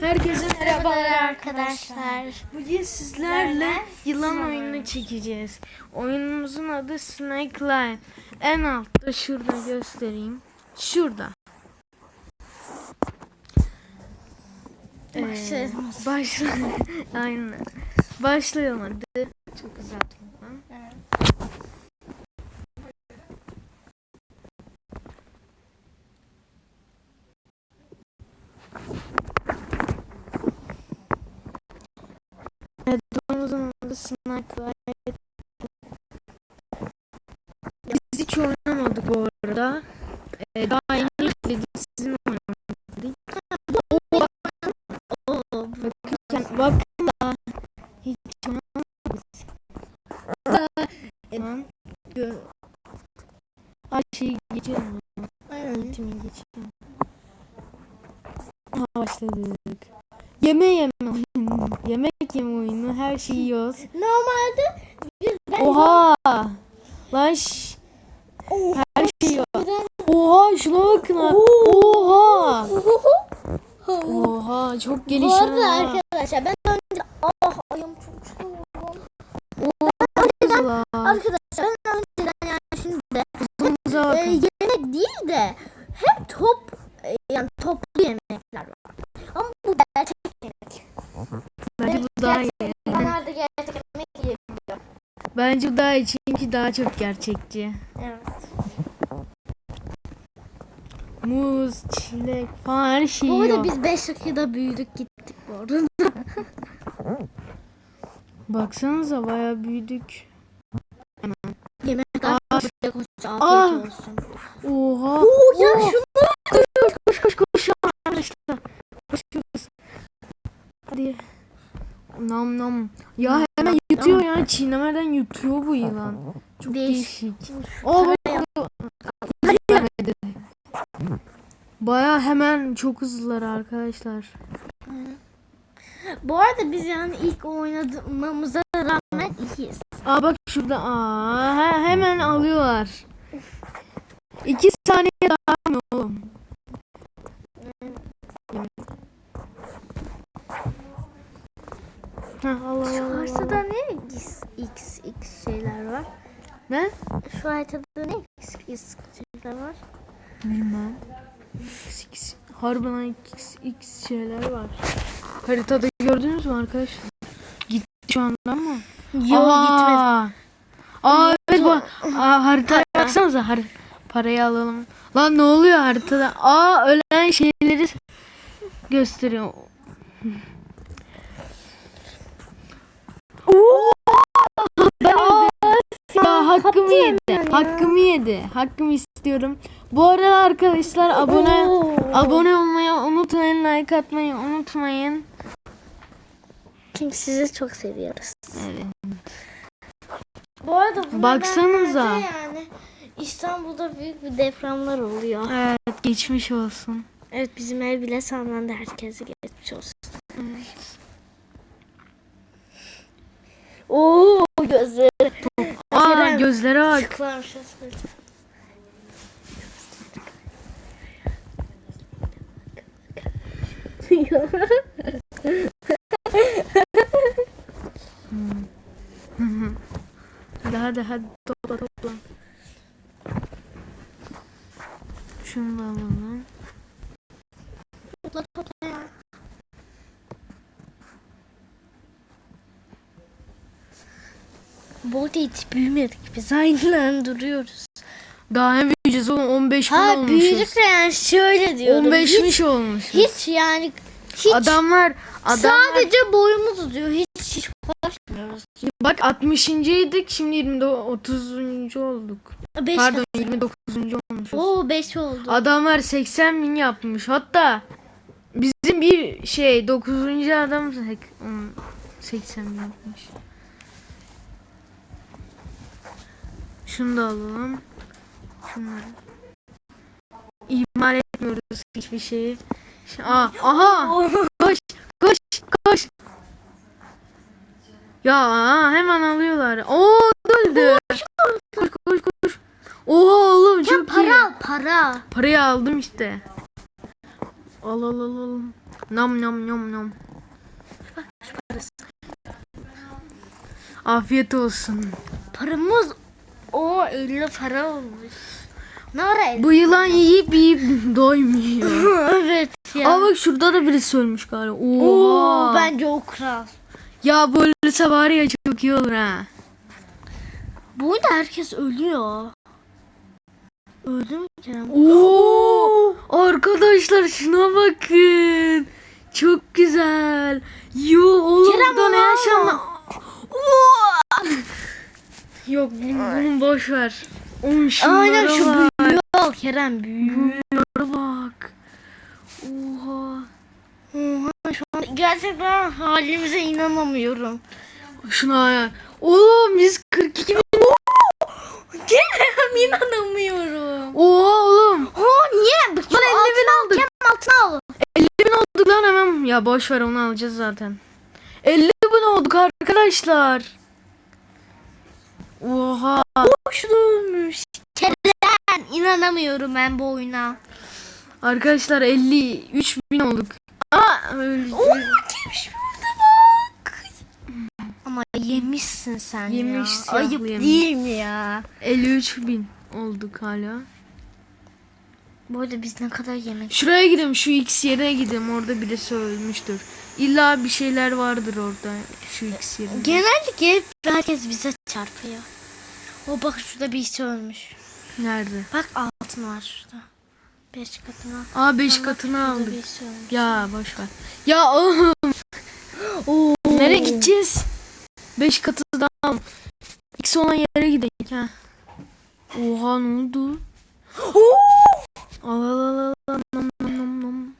Herkese merhabalar arkadaşlar. Bugün sizlerle yılan oyunu çekeceğiz. Oyunumuzun adı Snake Line. En altta şurada göstereyim. Şurada. Ee, Başlayalım. başla. Aynen. Başlayalım hadi. Çok güzel. tamam. Evet, oyunumuzun adı Snake Line. Biz hiç oynamadık bu arada. Ee, daha yeni yükledik. Sizin Oo, Bakın, bakın da hiç oynamadık. Tamam. Gö- Ay şey geçelim. aynen. Ultimi geçelim. Aha başladık. Yeme yeme oyunu. Yemek yeme oyunu. Her şeyi yiyoruz. Normalde biz ben Oha! Lan şş, Oha. her yiyor. Neden? Oha şuna bakın ha. Oha! Oha çok Bu gelişen. arada ha. arkadaşlar ben önce ah ayım çok soğuk. Oha! Arkadaşlar yani şimdi de Kızımıza e, bakın. yemek değil de hep top e, yani toplu yemekler var. Ama bu gerçek yemek. Bence bu daha iyi. İnsanlar da gerçek yemek yiyebiliyor. Bu daha iyi çünkü daha çok gerçekçi. Evet. Muz, çilek falan her şey Bu arada biz 5 dakikada büyüdük gittik bu arada. Baksanıza bayağı büyüdük. Yemek afiyet olsun. Aa. Afiyet olsun. Oha. Oo, ya şunu Koş koş koş koş arkadaşlar. Koşuyoruz. Hadi. Nam nam. Ya. Çiğnemeden yutuyor bu yılan. Çok Değişik. Oo bak. Baya hemen çok hızlılar arkadaşlar. Bu arada biz yani ilk oynadığımıza rağmen iyiyiz. Aa bak şurada. Aa he- hemen alıyorlar. İki saniye daha mı oğlum? Ha, Allah Allah. Şu haritada ne x, x, x şeyler var? Ne? Şu haritada ne x, x şeyler var? Bilmem. X, X. Harbiden X, X şeyler var. Haritada gördünüz mü arkadaşlar? Gitti şu anda ama. Yok gitmedi. Aa, evet bak. Aa, haritaya baksanıza. Har parayı alalım. Lan ne oluyor haritada? Aa ölen şeyleri gösteriyor. Oo! Ben. Ya hakkımı yedi. Hakkımı yedi. Hakkımı istiyorum. Bu arada arkadaşlar abone Oo. abone olmayı unutmayın. Like atmayı unutmayın. Çünkü sizi çok seviyoruz. Evet. Bu arada Baksanıza. yani İstanbul'da büyük bir depremler oluyor. Evet geçmiş olsun. Evet bizim ev bile sallandı herkese geçmiş olsun. Oo gözleri. Aa Kerem. gözlere bak. Sıklarmış aslında. Hadi hadi hadi topla topla. Şunu da alalım. Topla topla arada hiç büyümedik biz aynen duruyoruz. Daha ne büyüyeceğiz oğlum 15 mi Ha olmuşuz? büyüdük de yani şöyle diyorum. 15 mi hiç, olmuşuz? hiç yani hiç Adamlar adamlar sadece boyumuz uzuyor. Hiç hiç ulaşmıyoruz. bak 60.ydik şimdi 20 30. olduk. 5 Pardon 29. olmuşuz. Oo 5 oldu. Adamlar 80 bin yapmış. Hatta bizim bir şey 9. adam sek- hmm, 80 bin yapmış. Şunu da alalım. Şunları. İhmal etmiyoruz hiçbir şeyi. Aa, aha! Koş! Koş! Koş! Ya hemen alıyorlar. Oo öldü. Koş koş koş. Oha oğlum çok iyi. para para. Parayı aldım işte. Al al al al. Nam nam nam nam. Afiyet olsun. Paramız o 50 para olmuş. Ne ara? Bu yılan yiyip yiyip doymuyor. evet ya. Aa bak şurada da birisi ölmüş galiba. Oo, Oha. bence o kral. Ya böyle var ya çok iyi olur ha. Bu oyunda herkes ölüyor. Öldü mü Kerem? Oo! Arkadaşlar şuna bakın. Çok güzel. Yo oğlum Kerem, burada ne onu Yok bunu boş ver. Şunlara Aynen şu bak. büyüyor Kerem büyüyor. Şunlara bak. Oha. Oha, şu an gerçekten halimize inanamıyorum. Şuna ya. Oğlum 142 bin. Kerem inanamıyorum. Oha oğlum. Ha niye? Bak, Lan 50 bin aldık. Kerem altına al. 50 bin olduk lan hemen. Ya boş ver onu alacağız zaten. 50 bin olduk arkadaşlar. Oha. Boş ölmüş. Kerem inanamıyorum ben bu oyuna. Arkadaşlar 53 bin olduk. Aa, öyle- Oo kimmiş burada bak. Ama yemişsin sen Yemiş, ya. siyahlı Ayıp yemiş. değil mi ya? 53 bin olduk hala. Bu arada biz ne kadar yemek Şuraya gidelim şu X yerine gidelim orada birisi ölmüştür. İlla bir şeyler vardır orada şu X yerinde. Genellikle hep herkes bize çarpıyor. O bak şurada birisi ölmüş. Nerede? Bak altın var şurada. Beş katına. Aa 5 Bak, katını şurada aldık. Ya boş ver. Ya oğlum. Oo. Nereye gideceğiz? 5 katı daha. X olan yere gidelim ha. Oha ne oldu? Al al al al al nam nam nam nam.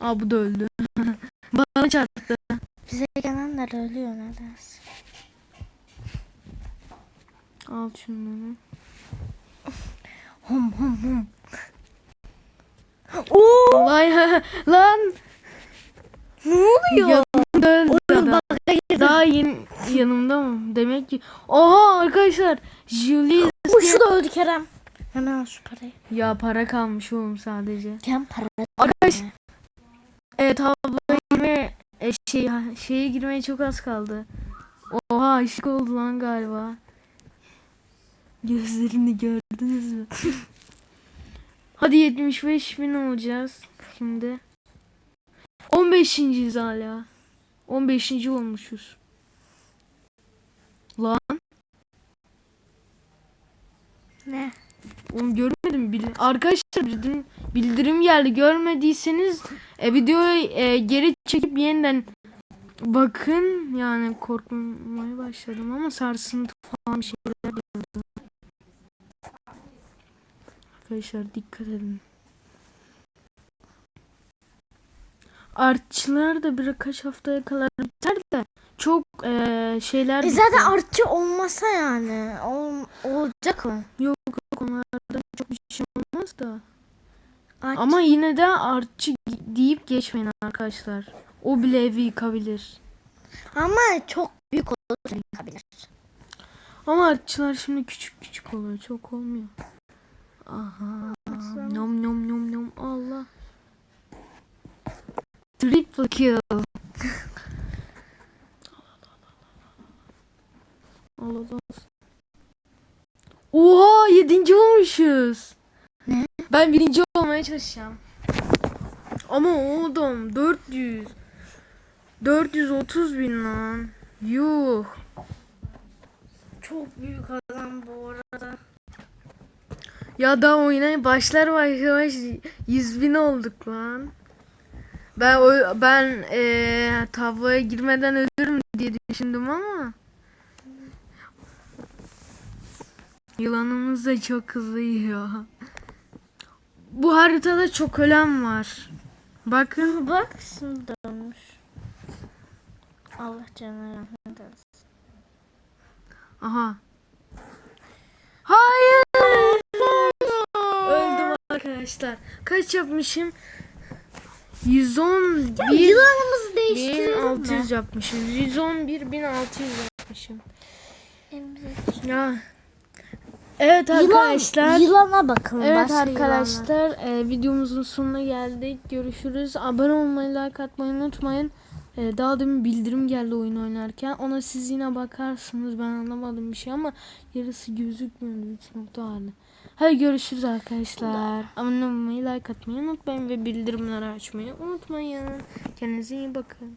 Aa bu da öldü. Bana çarptı. Bize gelenler ölüyor nedense. Al şunları. Hum hum hum. Oo. Vay lan. Ne oluyor? Yanımda öldü adam. Daha yeni yanımda mı? Demek ki. Oha arkadaşlar. Julie. Bu şu da öldü Kerem. Hemen al şu parayı. Ya para kalmış oğlum sadece. Kerem para. Arkadaş. Evet tabloya girmeye e, şey, şeye girmeye çok az kaldı. Oha aşık oldu lan galiba. Gözlerini gördünüz mü? Hadi 75 bin olacağız şimdi. 15. hala. 15. olmuşuz. Lan Ne? Oğlum görmedim. Bil Arkadaşlar bildirim, bildirim geldi. Görmediyseniz e, videoyu e, geri çekip yeniden bakın. Yani korkmaya başladım ama sarsıntı falan bir şeyler Arkadaşlar dikkat edin. Artçılar da birkaç haftaya kadar biter de çok e, şeyler E zaten artçı olmasa yani. Ol, olacak mı? Yok yok onlardan çok bir şey olmaz da. Artçı. Ama yine de artçı deyip geçmeyin arkadaşlar. O bile evi yıkabilir. Ama çok büyük olur yıkabilir. Ama artçılar şimdi küçük küçük oluyor. Çok olmuyor. Aha. Nom nom nom nom. Allah. Triple kill. Allah Allah. Oha yedinci olmuşuz. Ne? Ben birinci olmaya çalışacağım. Ama oğlum 400. 430 bin lan. Yuh. Çok büyük. Ya daha oyuna başlar başlamaz 100 bin olduk lan. Ben o ben eee tabloya girmeden ölürüm diye düşündüm ama. Yılanımız da çok hızlı yiyor. Bu haritada çok ölen var. Bakın. Bak şimdi dönmüş. Allah canına rahmet eylesin. Aha. Hayır. Arkadaşlar. Kaç yapmışım? 111 Yılanımızı değiştirelim 1600 yapmışım. 111 1600 yapmışım. mi? Ya Evet Yılan, arkadaşlar. yılana bakın. Evet arkadaşlar e, videomuzun sonuna geldik. Görüşürüz. Abone olmayı, like atmayı unutmayın. E, daha demin bildirim geldi oyun oynarken. Ona siz yine bakarsınız. Ben anlamadım bir şey ama yarısı gözükmüyordu. 3 nokta vardı. Hadi görüşürüz arkadaşlar. Abone olmayı, like atmayı unutmayın ve bildirimleri açmayı unutmayın. Kendinize iyi bakın.